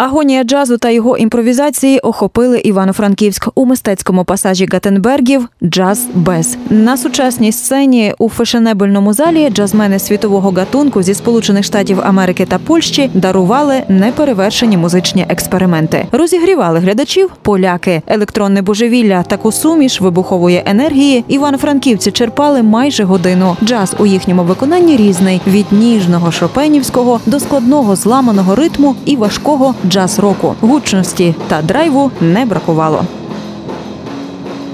Агонія джазу та його імпровізації охопили Івано-Франківськ у мистецькому пасажі Гатенбергів Джаз без на сучасній сцені у фешенебельному залі джазмени світового гатунку зі Сполучених Штатів Америки та Польщі дарували неперевершені музичні експерименти. Розігрівали глядачів поляки. Електронне божевілля таку суміш вибухової енергії івано-франківці черпали майже годину. Джаз у їхньому виконанні різний від ніжного шопенівського до складного зламаного ритму і важкого джаз-року. Гучності та драйву не бракувало.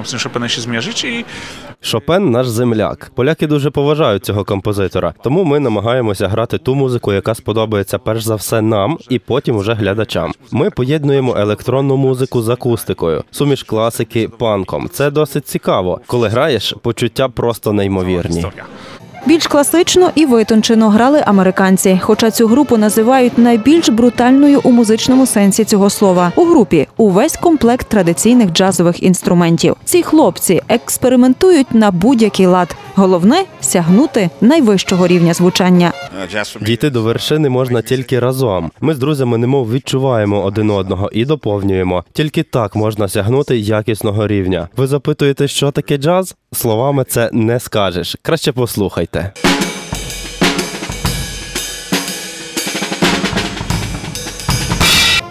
Syn Chopina się zmierzyć i Шопен наш земляк. Поляки дуже поважають цього композитора, тому ми намагаємося грати ту музику, яка сподобається перш за все нам, і потім уже глядачам. Ми поєднуємо електронну музику з акустикою, суміш класики панком. Це досить цікаво. Коли граєш, почуття просто неймовірні. Більш класично і витончено грали американці, хоча цю групу називають найбільш брутальною у музичному сенсі цього слова. У групі увесь комплект традиційних джазових інструментів. Ці хлопці експериментують на будь-який лад. Головне сягнути найвищого рівня звучання. Дійти до вершини можна тільки разом. Ми з друзями немов відчуваємо один одного і доповнюємо. Тільки так можна сягнути якісного рівня. Ви запитуєте, що таке джаз? Словами це не скажеш. Краще послухайте.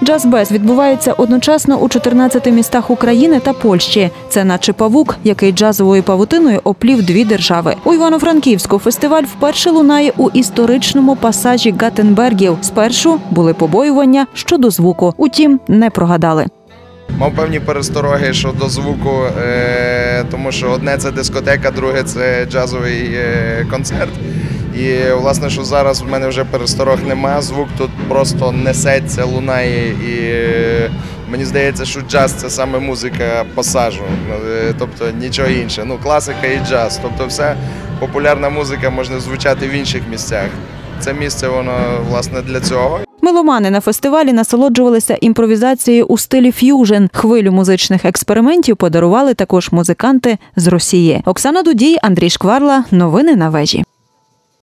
Джаз без відбувається одночасно у 14 містах України та Польщі. Це наче павук, який джазовою павутиною оплів дві держави. У Івано-Франківську фестиваль вперше лунає у історичному пасажі Гатенбергів. Спершу були побоювання щодо звуку, утім не прогадали. Мав певні перестороги щодо звуку, е, тому що одне це дискотека, друге це джазовий е, концерт. І власне, що зараз в мене вже пересторог нема, звук тут просто несеться, лунає. І мені здається, що джаз це саме музика пасажу, Ну, е, тобто нічого інше. Ну, класика і джаз. Тобто, все популярна музика може звучати в інших місцях. Це місце воно власне для цього. Меломани на фестивалі насолоджувалися імпровізацією у стилі ф'южн. Хвилю музичних експериментів подарували також музиканти з Росії. Оксана Дудій, Андрій Шкварла. Новини на вежі.